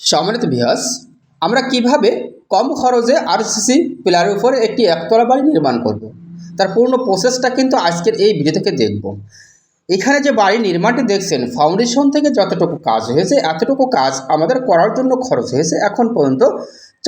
সম্মানিত বিহাস আমরা কীভাবে কম খরচে আরসিসি পিলারের উপরে একটি একতলা বাড়ি নির্মাণ করব। তার পূর্ণ প্রসেসটা কিন্তু আজকের এই ভিডিও থেকে দেখব এখানে যে বাড়ি নির্মাণটি দেখছেন ফাউন্ডেশন থেকে যতটুকু কাজ হয়েছে, এতটুকু কাজ আমাদের করার জন্য খরচ হয়েছে এখন পর্যন্ত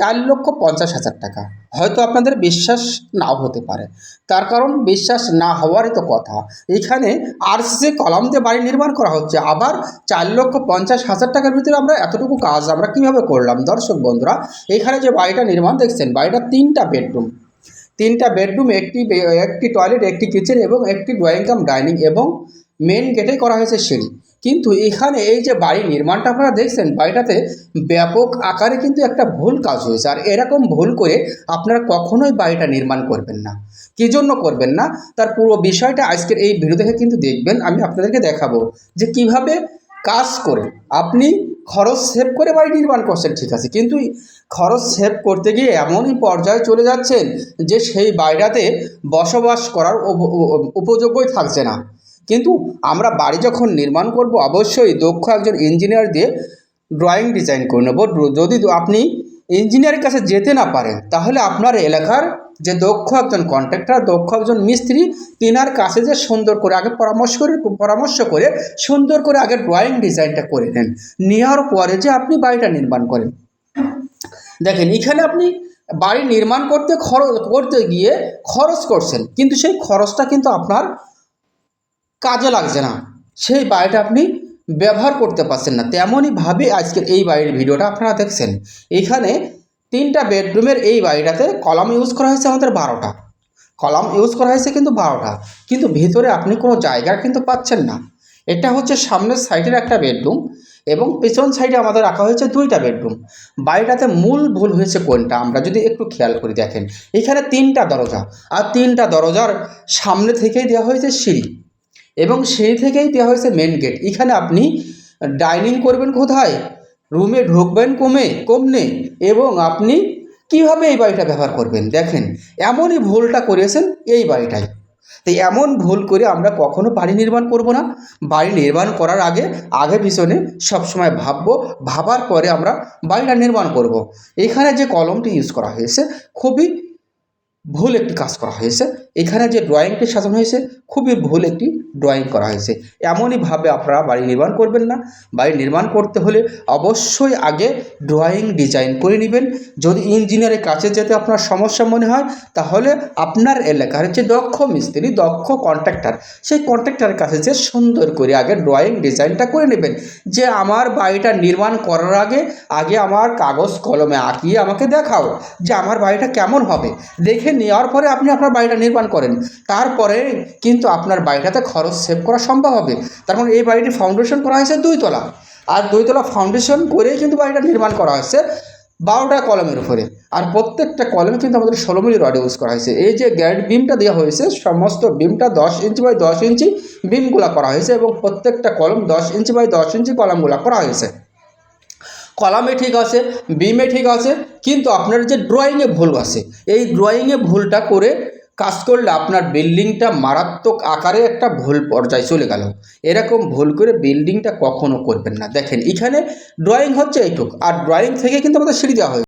চার লক্ষ পঞ্চাশ হাজার টাকা। হয়তো আপনাদের বিশ্বাস নাও হতে পারে। তার কারণ বিশ্বাস না হওয়ারই তো কথা। এখানে আরসিসি কলাম দিয়ে বাড়ি নির্মাণ করা হচ্ছে। আবার চার লক্ষ পঞ্চাশ হাজার টাকার ভিতরে আমরা এতটুকু কাজ আমরা কীভাবে করলাম? দর্শক বন্ধুরা, এখানে যে বাড়িটা নির্মাণ দেখছেন, বাড়িটা তিনটা বেডরুম। তিনটা বেডরুম, একটি একটি টয়লেট একটি কিচেন এবং একটি ড্রয়িং কাম ডাইনিং এবং মেন গেটে করা হয়েছে সিঁড়ি। কিন্তু এখানে এই যে বাড়ি নির্মাণটা আপনারা দেখছেন, বাড়িটাতে ব্যাপক আকারে কিন্তু একটা ভুল কাজ হয়েছে। আর এরকম ভুল করে আপনারা কখনোই বাড়িটা নির্মাণ করবেন না। কী জন্য করবেন না? তার পুরো বিষয়টা আজকের এই ভিডিও দেখে কিন্তু দেখবেন। আমি আপনাদেরকে দেখাবো যে কীভাবে কাজ করে আপনি খরচ সেভ করে বাড়ি নির্মাণ করছেন, ঠিক আছে? কিন্তু খরচ সেভ করতে গিয়ে এমনই পর্যায়ে চলে যাচ্ছেন যে সেই বাড়িটাতে বসবাস করার উপ- উপ- উপযোগ্যই থাকছে না। কিন্তু আমরা বাড়ি যখন নির্মাণ করব, অবশ্যই দক্ষ একজন ইঞ্জিনিয়ার দিয়ে ড্রয়িং ডিজাইন করে নেব। যদি আপনি ইঞ্জিনিয়ারের কাছে যেতে না পারেন, তাহলে আপনার এলাকার যে দক্ষ একজন কন্ট্রাক্টর দক্ষ একজন মিস্ত্রি, তিনার কাছে যে সুন্দর করে আগে পরামর্শ করে পরামর্শ করে, সুন্দর করে আগে ড্রয়িং ডিজাইনটা করে নেন। নেওয়ার পরে যে আপনি বাড়িটা নির্মাণ করেন। দেখেন, এখানে আপনি বাড়ি নির্মাণ করতে খরচ, করতে গিয়ে খরচ করছেন, কিন্তু সেই খরচটা কিন্তু আপনার কাজে লাগছে না। সেই বাড়িটা আপনি ব্যবহার করতে পারছেন না। তেমনইভাবে আজকের এই বাড়ির ভিডিওটা আপনারা দেখছেন। এখানে তিনটা বেডরুমের এই বাড়িটাতে কলাম ইউজ করা হয়েছে আমাদের বারোটা। কলাম ইউজ করা হয়েছে কিন্তু বারোটা। কিন্তু ভিতরে আপনি কোনো জায়গা কিন্তু পাচ্ছেন না। এটা হচ্ছে সামনের সাইডের একটা বেডরুম এবং পেছন সাইডে আমাদের রাখা হয়েছে দুইটা বেডরুম। বাড়িটাতে মূল ভুল হয়েছে কোনটা আমরা যদি একটু খেয়াল করে দেখেন। এখানে তিনটা দরজা। আর তিনটা দরজার সামনে থেকেই দেওয়া হয়েছে সিঁড়ি। এবং সেই থেকেই দেওয়া হয়েছে মেন গেট এখানে আপনি ডাইনিং করবেন কোথায়? রুমে ঢুকবেন কমে কমনে এবং আপনি কীভাবে এই বাড়িটা ব্যবহার করবেন? দেখেন, এমনই ভুলটা করেছেন এই বাড়িটায় তো এমন ভুল করে আমরা কখনো বাড়ি নির্মাণ করব না। বাড়ি নির্মাণ করার আগে আগে পিছনে সবসময় ভাববো, ভাবার পরে আমরা বাড়িটা নির্মাণ করব। এখানে যে কলমটি ইউজ করা হয়েছে, খুবই ভুল একটি কাজ করা হয়েছে। এখানে যে ড্রয়িংটি সাজানো হয়েছে, খুবই ভুল একটি ড্রয়িং করা হয়েছে। এমনইভাবে আপনারা বাড়ি নির্মাণ করবেন না। বাড়ি নির্মাণ করতে হলে অবশ্যই আগে ড্রয়িং ডিজাইন করে নেবেন। যদি ইঞ্জিনিয়ারের কাছে যেতে আপনার সমস্যা মনে হয়, তাহলে আপনার এলাকার যে দক্ষ মিস্ত্রি, দক্ষ কন্ট্রাক্টর সেই কন্ট্রাক্টরের কাছে যে সুন্দর করে আগে ড্রয়িং ডিজাইনটা করে নেবেন। যে আমার বাড়িটা নির্মাণ করার আগে আগে আমার কাগজ কলমে আঁকিয়ে আমাকে দেখাও যে আমার বাড়িটা কেমন হবে। দেখে নেওয়ার পরে আপনি আপনার বাড়িটা নির্মাণ করেন। তারপরে কিন্তু আপনার বাড়িটাতে খরচ সেভ করা সম্ভব হবে। তার মানে এই বাড়িটি ফাউন্ডেশন করা হয়েছে দুইতলা আর দুইতলা ফাউন্ডেশন করেই কিন্তু বাড়িটা নির্মাণ করা হয়েছে বারোটা কলমের উপরে। আর প্রত্যেকটা কলমে কিন্তু আমাদের ষোলো মিলি রড ইউজ করা হয়েছে। এই যে গ্যাড বিমটা দেওয়া হয়েছে, সমস্ত বিমটা দশ ইঞ্চি বাই দশ ইঞ্চি বিমগুলা করা হয়েছে এবং প্রত্যেকটা কলম দশ ইঞ্চি বাই দশ ইঞ্চি কলমগুলা করা হয়েছে। কলামে ঠিক আছে, বিমে ঠিক আছে, কিন্তু আপনার যে ড্রয়িংয়ে ভুল আছে, এই ড্রয়িংয়ে ভুলটা করে কাজ করলে আপনার বিল্ডিংটা মারাত্মক আকারে একটা ভুল পর্যায়ে চলে গেল। এরকম ভুল করে বিল্ডিংটা কখনো করবেন না। দেখেন, এখানে ড্রয়িং হচ্ছে এইটুক, আর ড্রয়িং থেকে কিন্তু আমাদের সিঁড়ি দেওয়া হয়েছে।